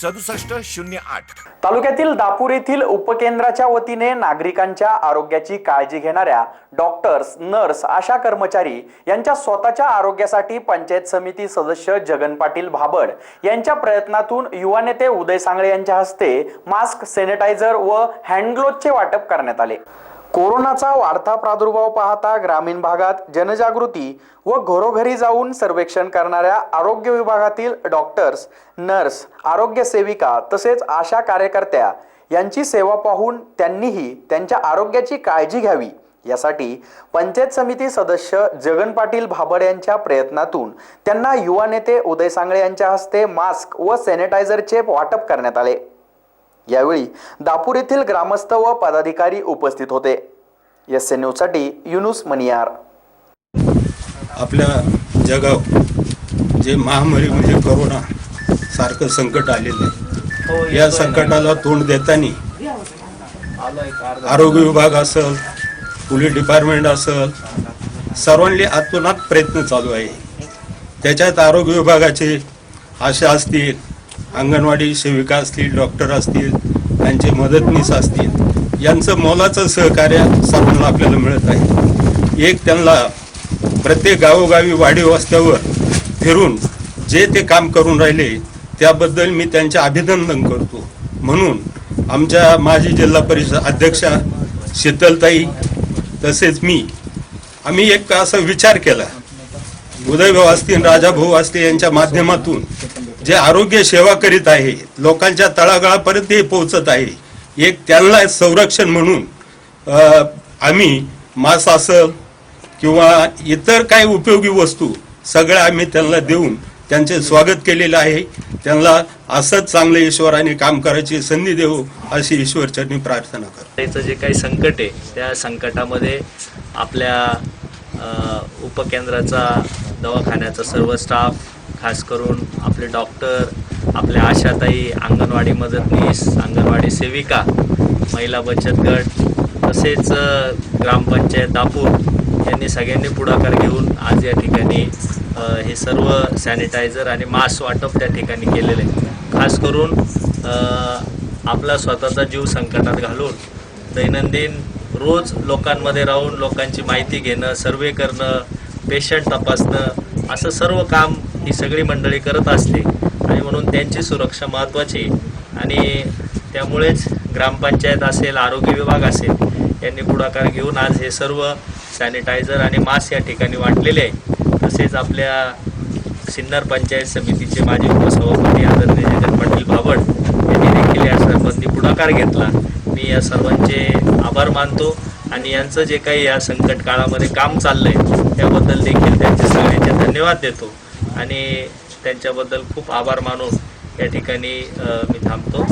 सदुसष्ट शून्य आठ. तालुक्यातील दापूर येथील उपकेंद्राच्या वतीने नागरिकांच्या आरोग्याची काळजी घेणाऱ्या डॉक्टर्स नर्स आशा कर्मचारी यांच्या स्वतःच्या आरोग्यासाठी पंचायत समिती सदस्य जगन पाटील भाबड यांच्या प्रयत्नातून युवा नेते उदय सांगळे यांच्या हस्ते मास्क सॅनिटायझर व हँडग्लोजचे वाटप करण्यात आले. कोरोनाचा वाढता प्रादुर्भाव पाहता ग्रामीण भागात जनजागृती व घरोघरी जाऊन सर्वेक्षण करणाऱ्या आरोग्य विभागातील डॉक्टर्स नर्स आरोग्य सेविका तसेच आशा कार्यकर्त्या यांची सेवा पाहून त्यांनीही त्यांच्या आरोग्याची काळजी घ्यावी. यासाठी पंचायत समिती सदस्य जगन पाटील भाबड यांच्या प्रयत्नातून त्यांना युवा नेते उदय सांगळे यांच्या हस्ते मास्क व सॅनिटायझरचे वाटप करण्यात आले. यावेळी दापूर येथील ग्रामस्थ व पदाधिकारी उपस्थित होते. एस एन न्यूजसाठी युनुस मनियार आपल्या जगाव जे महामारी म्हणजे करोना सारखं संकट आलेलं आहे. या संकटाला तोंड देताना आरोग्य विभाग असेल पोलीस डिपार्टमेंट असेल सर्वांनी आतोनात प्रयत्न चालू आहे. त्याच्यात आरोग्य विभागाचे आशा असतील अंगणवाडी सेविका असतील डॉक्टर असतील त्यांचे मदतनीस असतील यांचं मोलाचं सहकार्य सर्वांना आपल्याला मिळत आहे. एक त्यांना प्रत्येक गावोगावी वाडी वस्त्यावर फिरून जे ते काम करून राहिले त्याबद्दल मी त्यांचे अभिनंदन करतो. म्हणून आमच्या माजी जिल्हा परिषद अध्यक्षा शीतलताई तसेच मी आम्ही एक असा विचार केला. उदयभाऊ असतील राजाभाऊ असतील यांच्या माध्यमातून जे आरोग्य सेवा करीत आहे लोकांच्या तळागाळापर्यंत हे पोहोचत आहे एक त्यांना संरक्षण म्हणून आम्ही मास किंवा इतर काही उपयोगी वस्तू सगळ्या आम्ही त्यांना देऊन त्यांचे स्वागत केलेलं आहे. त्यांना असंच चांगलं ईश्वराने काम करायची संधी देऊ अशी ईश्वरचरणी प्रार्थना करतो. त्याचं जे काही संकट आहे त्या संकटामध्ये आपल्या उपकेंद्राचा दवाखान्याचा सर्व स्टाफ खास करून आपले डॉक्टर आपल्या आशाताई अंगणवाडी मदतनीस अंगणवाडी सेविका महिला बचत गट तसेच ग्रामपंचायत दापूर यांनी सगळ्यांनी पुढाकार घेऊन आज या ठिकाणी हे सर्व सॅनिटायझर आणि मास्क वाटप त्या ठिकाणी केलेलं आहे खास करून आपला स्वतःचा जीव संकटात घालून दैनंदिन रोज लोकांमध्ये राहून लोकांची माहिती घेणं सर्वे करणं पेशंट तपासणं असं सर्व काम ही सगळी मंडळी करत असते आणि म्हणून त्यांची सुरक्षा महत्त्वाची आणि त्यामुळेच ग्रामपंचायत असेल आरोग्य विभाग असेल यांनी पुढाकार घेऊन आज हे सर्व सॅनिटायझर आणि मास्क या ठिकाणी वाटलेले आहे. तसेच आपल्या सिन्नर पंचायत समितीचे माजी उपसभापती आदरणीय जगन पाटील बाबड यांनी देखील या सर्वांनी पुढाकार घेतला. मी या सर्वांचे आभार मानतो आणि यांचं जे काही या संकट काळामध्ये काम चाललं आहे त्याबद्दल देखील त्यांचे सगळ्यांचे धन्यवाद देतो. आणि त्यांच्याबद्दल खूप आभार मानून या ठिकाणी मी थांबतो.